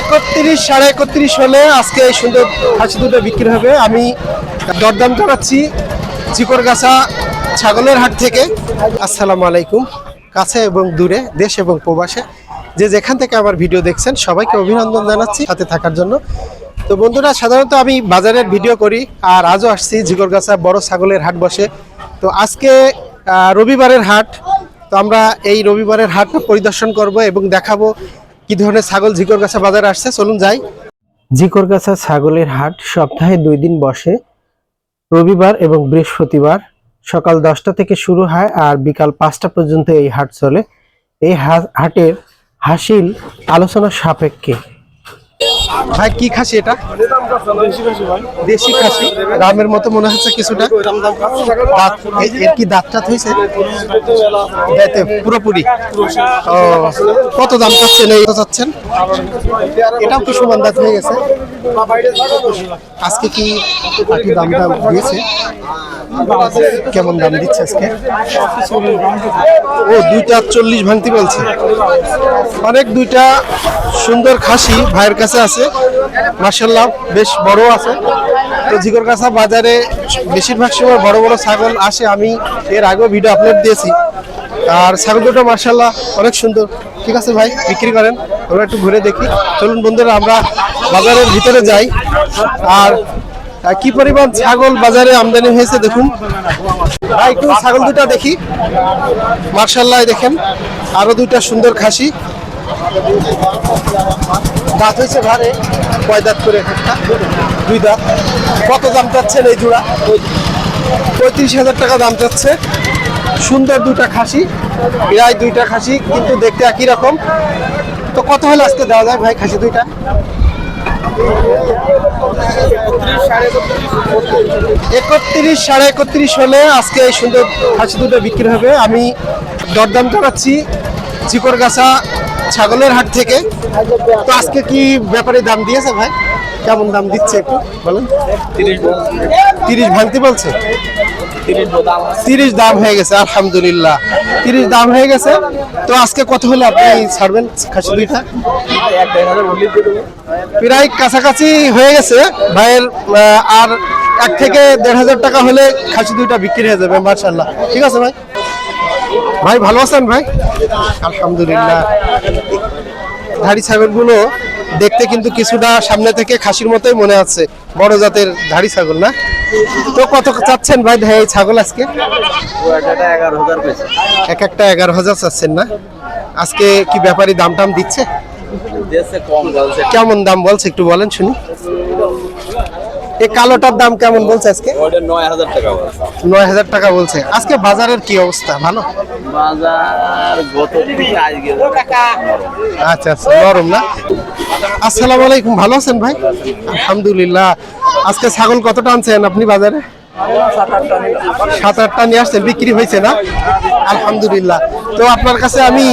একত্রিশ সাড়ে একত্রিশ হলে আজকে এই সুন্দর খাসি দুটো বিক্রি হবে। আমি দরদাম করাচ্ছি চিকরগাছা ছাগলের হাট থেকে। আসসালামু আলাইকুম। কাছে এবং দূরে, দেশ এবং প্রবাসে। যে যেখান থেকে আমার ভিডিও দেখছেন, সবাইকে অভিনন্দন জানাচ্ছি সাথে থাকার জন্য। তো বন্ধুরা, সাধারণত আমি বাজারের ভিডিও করি আর আজও আসছি জিগরগাছা বড় ছাগলের হাট বসে। তো আজকে রবিবারের হাট। তো আমরা এই রবিবারের হাটটা পরিদর্শন করব এবং দেখাবো কি ধরনের ছাগল ঝিকরগাছা বাজারে আসছে? চলুন যাই। ঝিকরগাছা ছাগলের হাট সপ্তাহে দুই দিন বসে। রবিবার এবং বৃহস্পতিবার সকাল দশটা থেকে শুরু হয় আর বিকাল পাঁচটা পর্যন্ত এই হাট চলে। এই হাটের হাসিল আলোচনা সাপেক্ষে। ভাই, কি খাসি এটা? দেশি খাসি। রামের মতো মনে হচ্ছে কিছুটা। দাঁত এর কি দাঁতটা হয়েছে? পুরোপুরি। ও, কত দাম চাচ্ছেন এই চাচ্ছেন? এটাও কি সমান দাঁত হয়ে গেছে? আজকে কি একটু দাম দাম দিয়েছে? কেমন দাম দিচ্ছে আজকে? ও, দুইটা চল্লিশ ভাঙতি বলছে। অনেক দুইটা সুন্দর খাসি ভাইয়ের কাছে আছে। মার্শাল্লাহ বেশ বড় আছে। তো ঝিকর কাছা বাজারে বেশিরভাগ সময় বড় বড় ছাগল আসে। আমি এর আগেও ভিডিও আপলোড দিয়েছি। আর ছাগল দুটো মার্শাল্লাহ অনেক সুন্দর। ঠিক আছে ভাই, বিক্রি করেন। আমরা একটু ঘুরে দেখি। চলুন বন্ধুরা, আমরা বাজারের ভিতরে যাই। আর কি পরিমাণ ছাগল বাজারে আমদানি হয়েছে দেখুন। একটু ছাগল দুটা দেখি। মার্শাল্লাহ দেখেন, আরও দুইটা সুন্দর খাসি। দাঁত হয়েছে ভারে, কয় দাঁত করে দুই দাঁত। কত দাম চাচ্ছেন এই জোড়া? পঁয়ত্রিশ হাজার টাকা দাম চাচ্ছে। সুন্দর দুইটা খাসি, প্রায় দুইটা খাসি, কিন্তু দেখতে একই রকম। তো কত হলে আজকে দেওয়া যায় ভাই খাসি দুইটা? একত্রিশ সাড়ে একত্রিশ হলে আজকে এই সুন্দর খাসি দুটো বিক্রি হবে। আমি দরদাম করাচ্ছি চিকরগাছা ছাগলের হাট থেকে। তো আজকে কি ব্যাপারে দাম দিয়েছে ভাই? কেমন দাম দিচ্ছে একটু বলুন? তিরিশ ভাঙতি বলছে? তিরিশ দাম হয়ে গেছে আলহামদুলিল্লাহ। তিরিশ দাম হয়ে গেছে তো আজকে কত হলে আপনি ছাড়বেন খাসি দুইটা? প্রায় কাছাকাছি হয়ে গেছে। ভাইয়ের আর এক থেকে দেড় হাজার টাকা হলে খাসি দুইটা বিক্রি হয়ে যাবে মার্শাল্লাহ ঠিক আছে ভাই? ভাই ভালো আছেন ভাই? আলহামদুলিল্লাহ। ধাড়ি ছাগলগুলো দেখতে কিন্তু কিছুটা সামনে থেকে খাসির মতোই মনে আছে। বড় জাতের ধাড়ি ছাগল না? তো কত চাচ্ছেন ভাই এই ছাগল আজকে? এক একটা এগারো হাজার চাচ্ছেন না? আজকে কি ব্যাপারী দাম টাম দিচ্ছে? কেমন দাম বলছে একটু বলেন শুনি। এই কালোটার দাম কেমন বলছে আজকে? নয় হাজার টাকা বলছে। আজকে বাজারের কি অবস্থা? ভালো? বাজার গত থেকে আজকে আচ্ছা আচ্ছা নরম না? আসসালামু আলাইকুম ভালো আছেন ভাই? আলহামদুলিল্লাহ। আজকে ছাগল কতটা আনছেন আপনি বাজারে? সাত আটটা নিয়ে আসছেন, বিক্রি হয়েছে না? আলহামদুলিল্লাহ। তো আপনার কাছে আমি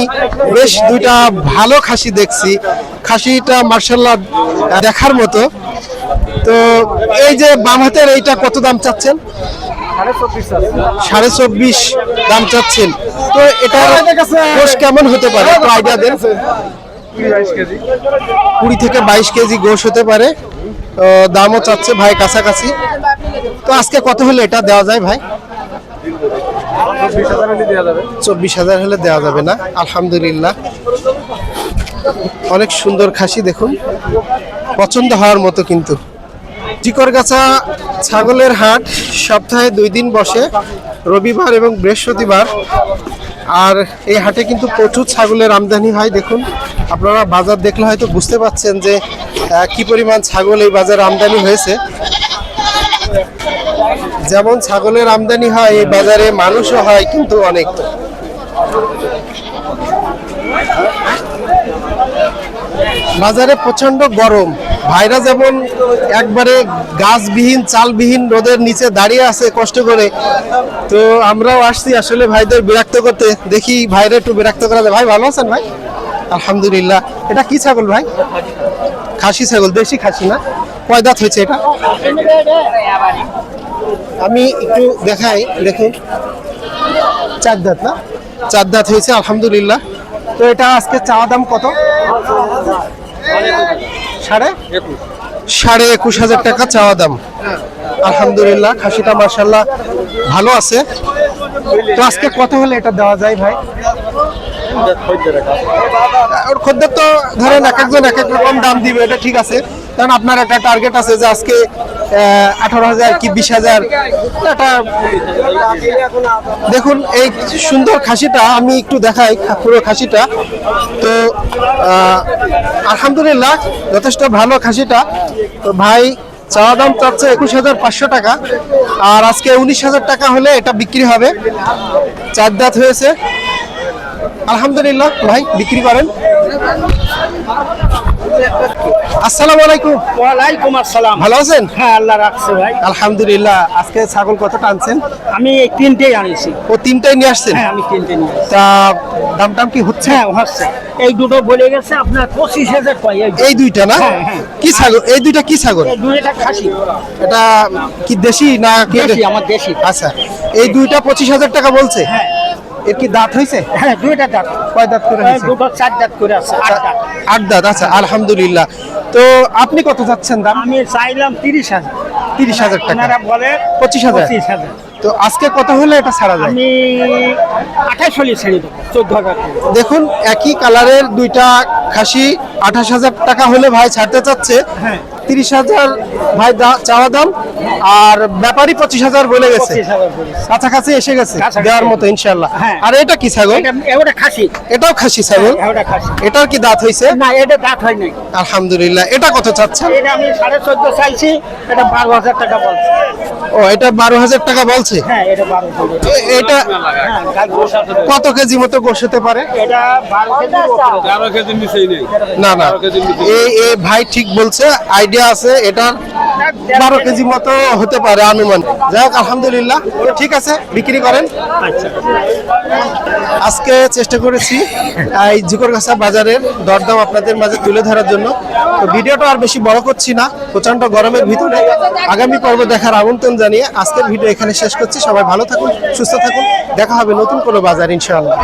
বেশ দুইটা ভালো খাসি দেখছি। খাসিটা মার্শাল্লাহ দেখার মতো। তো এই যে বাম হাতের এইটা কত দাম চাচ্ছেন? সাড়ে চব্বিশ দাম চাচ্ছেন। তো এটা গোশ কেমন হতে পারে? আইডিয়া দেন। কুড়ি থেকে বাইশ কেজি গোশ হতে পারে। দামও চাচ্ছে ভাই কাছাকাছি। তো আজকে কত হলে এটা দেওয়া যায় ভাই? চব্বিশ হাজার হলে দেওয়া যাবে না, আলহামদুলিল্লাহ। অনেক সুন্দর খাসি দেখুন, পছন্দ হওয়ার মতো কিন্তু। চিকরগাছা ছাগলের হাট, সপ্তাহে দুই দিন বসে, রবিবার এবং বৃহস্পতিবার। আর এই হাটে কিন্তু প্রচুর ছাগলের আমদানি হয়, দেখুন। আপনারা বাজার দেখলে হয়তো বুঝতে পাচ্ছেন যে কি পরিমাণ ছাগল এই বাজারে আমদানি হয়েছে। যেমন ছাগলের আমদানি হয়, এই বাজারে মানুষও হয় কিন্তু অনেক। বাজারে প্রচণ্ড গরম। ভাইরা যেমন একবারে গাছবিহীন, চালবিহীন রোদের নিচে দাঁড়িয়ে আছে কষ্ট করে, তো আমরাও আসছি আসলে ভাইদের বিরক্ত করতে। দেখি ভাইরা একটু বিরক্ত করা ভাই, ভালো আছেন ভাই? আলহামদুলিল্লাহ। এটা কি ছাগল ভাই? খাসি ছাগল, দেশি খাসি না? কয় হয়েছে এটা? আমি একটু দেখাই দেখুন। চার দাঁত না? চার দাঁত হয়েছে আলহামদুলিল্লাহ। তো এটা আজকে চাওয়া দাম কত? সাড়ে? সাড়ে একুশ হাজার টাকা চাওয়া দাম। আলহামদুলিল্লাহ খাসিটা মার্শাল্লাহ ভালো আছে। তো আজকে কত হলে এটা দেওয়া যায় ভাই? ওর খদ্দের তো ধরেন এক একজন এক এক রকম দাম দিবে এটা ঠিক আছে। কারণ আপনার একটা টার্গেট আছে যে আজকে আঠারো হাজার কি বিশ হাজার? এটা দেখুন, এই সুন্দর খাসিটা আমি একটু দেখাই, পুরো খাসিটা। তো আলহামদুলিল্লাহ, যথেষ্ট ভালো খাসিটা। তো ভাই, চাওয়া দাম চাচ্ছে একুশ হাজার পাঁচশো টাকা। আর আজকে উনিশ হাজার টাকা হলে এটা বিক্রি হবে। চার দাঁত হয়েছে। আলহামদুলিল্লাহ, ভাই, বিক্রি করেন। আসসালামু আলাইকুম। ওয়ালাইকুম আসসালাম। ভালো আছেন? হ্যাঁ আল্লাহ রাখছে ভাই। আলহামদুলিল্লাহ আজকে ছাগল কত টানছেন আমি এই তিনটেই আনিছি। ও তিনটাই নিয়ে আসছেন? হ্যাঁ আমি তিনটে নিয়ে তা দাম টাম কি হচ্ছে? হ্যাঁ হচ্ছে। এই দুটো বলে গেছে আপনার পঁচিশ হাজার এই দুইটা না? হ্যাঁ, হ্যাঁ। কি ছাগল? এই দুইটা কি ছাগল? দুইটা খাসি। এটা কি দেশি না কি আমার দেশি। আচ্ছা এই দুইটা পঁচিশ হাজার টাকা বলছে? হ্যাঁ। এর কি দাঁত হয়েছে? হ্যাঁ দুইটা দাঁত। কয় দাঁত করে দুটো চার দাঁত করে আছে আট দাঁত। আট দাঁত আচ্ছা আলহামদুলিল্লাহ। তো আপনি কত চাচ্ছেন দাম? আমি চাইলাম তিরিশ হাজার। তিরিশ হাজার টাকা। বলে পঁচিশ হাজার? পঁচিশ হাজার। তো আজকে কত হলে এটা ছাড়া যায়? আমি আঠাশ হলে ছেড়ে দেবো চোদ্দ হাজার দেখুন একই কালারের দুইটা খাসি আঠাশ হাজার টাকা হলে ভাই ছাড়তে চাচ্ছে। হ্যাঁ। তিরিশ হাজার ভাই চাওয়া দাম আর ব্যাপারী পঁচিশ হাজার বলে গেছে। কাছাকাছি এসে গেছে দেওয়ার মতো ইনশাল্লাহ হ্যাঁ। আর এটা কি ছাগল? এটা খাসি। এটাও খাসি ছাগল? খাসি। এটার কি দাঁত হয়েছে না এটা দাঁত হয় নাই। আলহামদুলিল্লাহ। এটা কত চাচ্ছেন? এটা আমি সাড়ে চোদ্দ চাইছি এটা বারো হাজার টাকা বলছে। ও এটা বারো হাজার টাকা বলছে? হ্যাঁ এটা বারো হ্যাঁ। কত কেজি মতো হতে পারে? এটা বারো কেজি না না। এই এই ভাই ঠিক বলছে আইডিয়া আছে এটা বারো কেজি মতো হতে পারে আনুমান যাই হোক আলহামদুলিল্লাহ। ঠিক আছে বিক্রি করেন। আচ্ছা। আজকে চেষ্টা করেছি এই জিকরগাছা বাজারের দরদাম আপনাদের মাঝে তুলে ধরার জন্য। তো ভিডিওটা আর বেশি বড় করছি না প্রচণ্ড গরমের ভিতরে। আগামী পর্ব দেখার আমন্ত্রণ জানিয়ে আজকের ভিডিও এখানে শেষ করছি। সবাই ভালো থাকুন সুস্থ থাকুন। দেখা হবে নতুন কোনো বাজার ইনশাআল্লাহ।